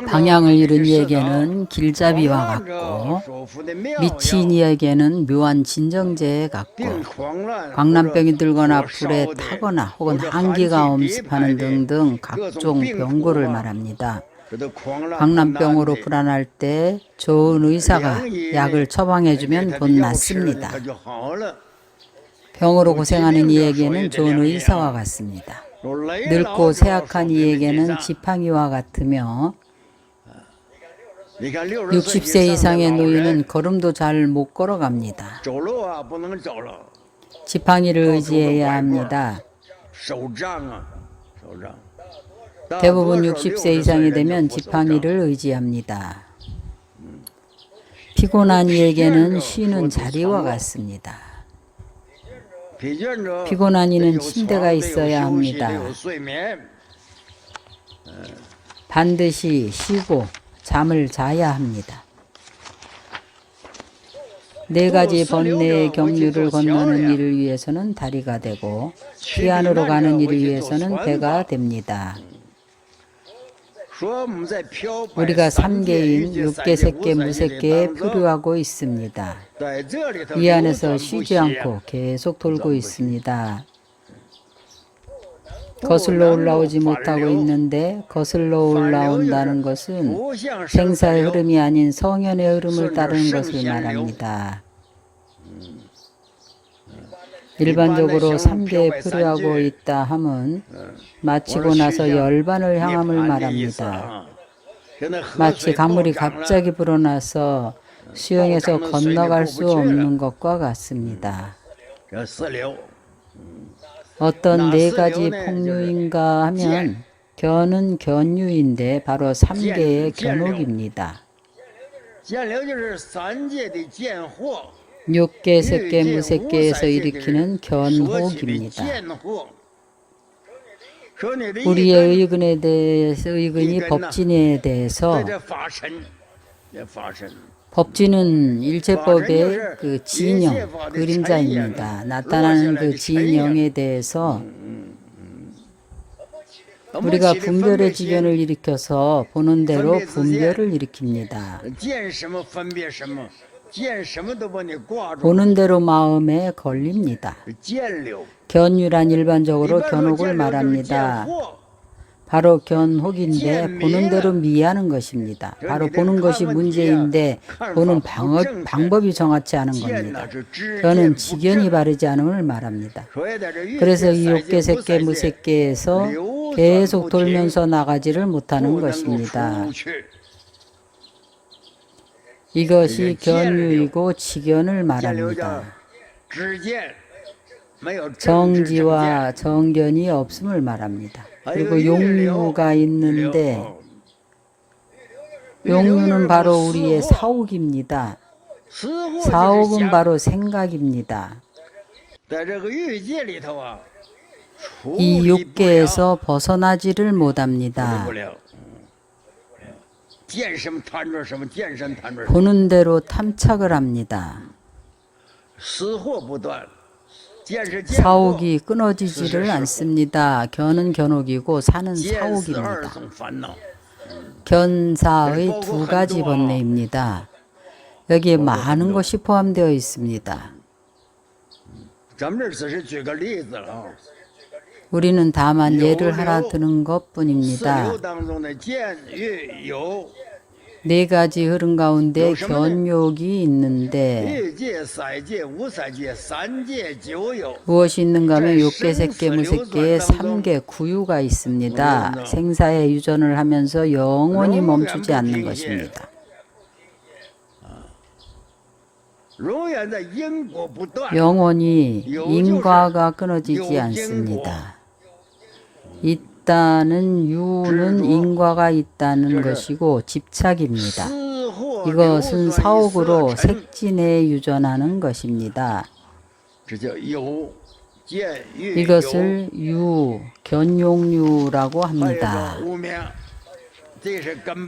방향을 잃은 이에게는 길잡이와 같고 미친 이에게는 묘한 진정제 같고 광란병이 들거나 불에 타거나 혹은 한기가 엄습하는 등등 각종 병고를 말합니다. 광란병으로 불안할 때 좋은 의사가 약을 처방해주면 곧 낫습니다. 병으로 고생하는 이에게는 좋은 의사와 같습니다. 늙고 쇠약한 이에게는 지팡이와 같으며 60세 이상의 노인은 걸음도 잘 못 걸어갑니다. 지팡이를 의지해야 합니다. 대부분 60세 이상이 되면 지팡이를 의지합니다. 피곤한 이에게는 쉬는 자리와 같습니다. 피곤한 이는 침대가 있어야 합니다. 반드시 쉬고 잠을 자야 합니다. 네 가지 번뇌의 경류를 건너는 일을 위해서는 다리가 되고 피안으로 가는 일을 위해서는 배가 됩니다. 우리가 삼계인 육계, 색계, 무색계에 표류하고 있습니다. 이 안에서 쉬지 않고 계속 돌고 있습니다. 거슬러 올라오지 못하고 있는데 거슬러 올라온다는 것은 생사의 흐름이 아닌 성현의 흐름을 따르는 것을 말합니다. 일반적으로 삼계에 표류하고 있다 함은 마치고 나서 열반을 향함을 말합니다. 마치 강물이 갑자기 불어나서 수영해서 건너갈 수 없는 것과 같습니다. 어떤 네 가지 폭류인가 하면 견은 견유인데 바로 삼계의 견옥입니다. 육계, 색계, 무색계에서 일으키는 견혹입니다. 우리의 의근에 대해서 의근이 법진에 대해서 법진은 일체법의 그 진영, 그림자입니다. 나타나는 그 진영에 대해서 우리가 분별의 지견을 일으켜서 보는 대로 분별을 일으킵니다. 보는 대로 마음에 걸립니다. 견유란 일반적으로 견옥을 말합니다. 바로 견혹인데 보는 대로 미하는 것입니다. 바로 보는 것이 문제인데 보는 방업, 방법이 정확치 않은 겁니다. 견은 지견이 바르지 않음을 말합니다. 그래서 이 육계, 색계, 무색계에서 계속 돌면서 나가지를 못하는 것입니다. 이것이 견유이고 지견을 말합니다. 정지와 정견이 없음을 말합니다. 그리고 용유가 있는데 용유는 바로 우리의 사옥입니다. 사옥은 바로 생각입니다. 이 육계에서 벗어나지를 못합니다. 보는 대로 탐착을 합니다. 사옥이 끊어지지를 않습니다. 견은 견옥이고 사는 사옥입니다. 견사의 두 가지 번뇌입니다. 여기에 많은 것이 포함되어 있습니다. 우리는 다만 예를 하나 드는 것 뿐입니다. 네 가지 흐름 가운데 견욕이 있는데 무엇이 있는가 하면 육계, 색계, 무색계의 삼계 구유가 있습니다. 생사에 유전을 하면서 영원히 멈추지 않는 것입니다. 영원히 인과가 끊어지지 않습니다. 있다는 유는 인과가 있다는 것이고 집착입니다. 이것은 사옥으로 색진에 유전하는 것입니다. 이것을 유, 견용유라고 합니다.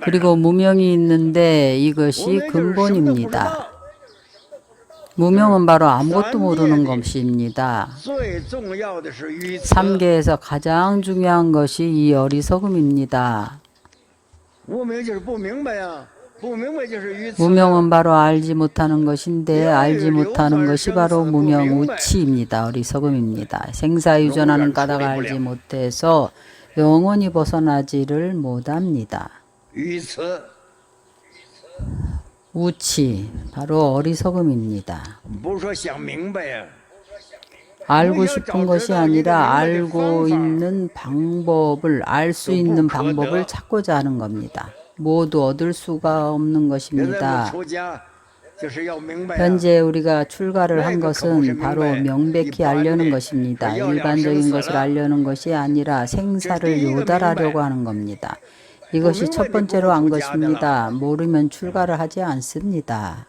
그리고 무명이 있는데 이것이 근본입니다. 무명은 바로 아무것도 모르는 것입니다. 3계에서 가장 중요한 것이 이 어리석음입니다. 무명은 바로 알지 못하는 것인데 알지 못하는 것이 바로 무명 우치입니다. 어리석음입니다. 생사유전하는 까닭을 알지 못해서 영원히 벗어나지를 못합니다. 우치 바로 어리석음입니다. 알고 싶은 것이 아니라 알고 있는 방법을 알 수 있는 방법을 찾고자 하는 겁니다. 모두 얻을 수가 없는 것입니다. 현재 우리가 출가를 한 것은 바로 명백히 알려는 것입니다. 일반적인 것을 알려는 것이 아니라 생사를 요달하려고 하는 겁니다. 이것이 첫 번째로 안 것입니다. 모르면 출가를 하지 않습니다.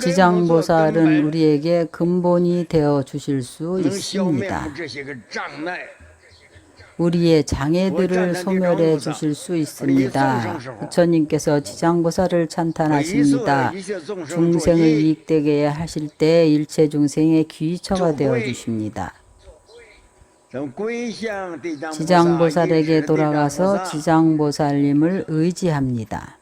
지장보살은 우리에게 근본이 되어 주실 수 있습니다. 우리의 장애들을 소멸해 주실 수 있습니다. 부처님께서 지장보살을 찬탄하십니다. 중생을 이익되게 하실 때 일체 중생의 귀처가 되어 주십니다. 지장보살에게 돌아가서 지장보살님을 의지합니다.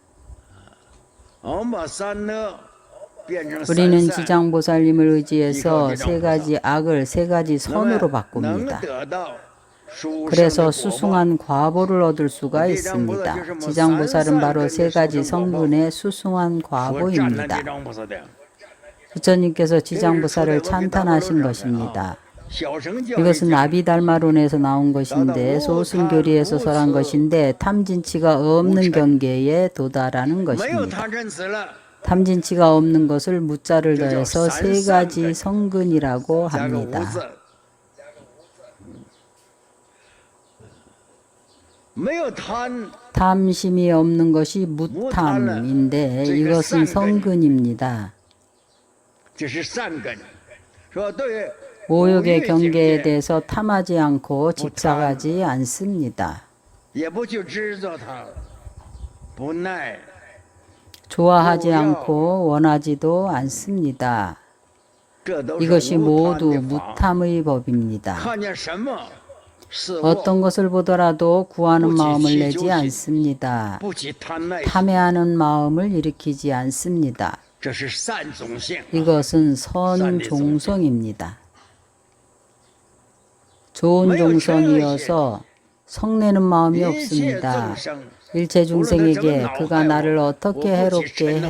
우리는 지장보살님을 의지해서 세 가지 악을 세 가지 선으로 바꿉니다. 그래서 수승한 과보를 얻을 수가 있습니다. 지장보살은 바로 세 가지 성분의 수승한 과보입니다. 부처님께서 지장보살을 찬탄하신 것입니다. 이것은 아비달마론에서 나온 것인데 소승교리에서 설한 것인데 탐진치가 없는 경계에 도달하는 것입니다. 탐진치가 없는 것을 무자를 더해서 세 가지 성근이라고 합니다. 탐심이 없는 것이 무탐인데 이것은 성근입니다. 오욕의 경계에 대해서 탐하지 않고 집착하지 않습니다. 좋아하지 않고 원하지도 않습니다. 이것이 모두 무탐의 법입니다. 어떤 것을 보더라도 구하는 마음을 내지 않습니다. 탐해하는 마음을 일으키지 않습니다. 이것은 선종성입니다. 좋은 종성이어서 성내는 마음이 없습니다. 일체 중생에게 그가 나를 어떻게 해롭게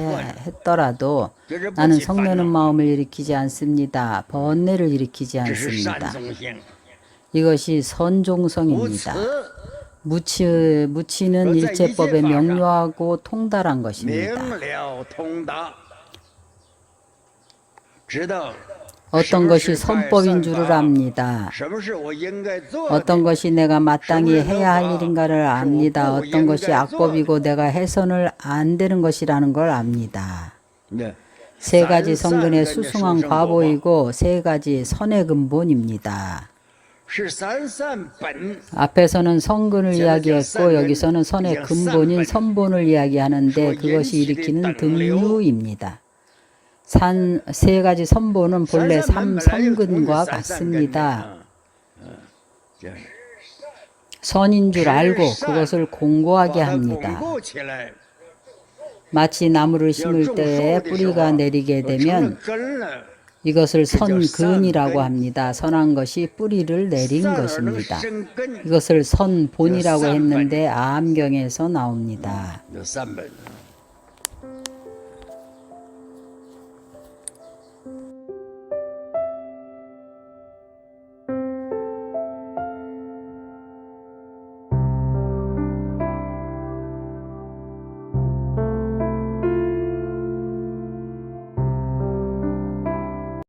했더라도 나는 성내는 마음을 일으키지 않습니다. 번뇌를 일으키지 않습니다. 이것이 선종성입니다. 무치, 무치는 일체법에 명료하고 통달한 것입니다. 어떤 것이 선법인 줄을 압니다. 어떤 것이 내가 마땅히 해야 할 일인가를 압니다. 어떤 것이 악법이고 내가 해선을 안 되는 것이라는 걸 압니다. 세 가지 성근의 수승한 과보이고 세 가지 선의 근본입니다. 앞에서는 성근을 이야기했고 여기서는 선의 근본인 선본을 이야기하는데 그것이 일으키는 등류입니다. 산 세 가지 선보는 본래 삼성근과 같습니다. 선인 줄 알고 그것을 공고하게 합니다. 마치 나무를 심을 때에 뿌리가 내리게 되면 이것을 선근이라고 합니다. 선한 것이 뿌리를 내린 것입니다. 이것을 선본이라고 했는데 암경에서 나옵니다.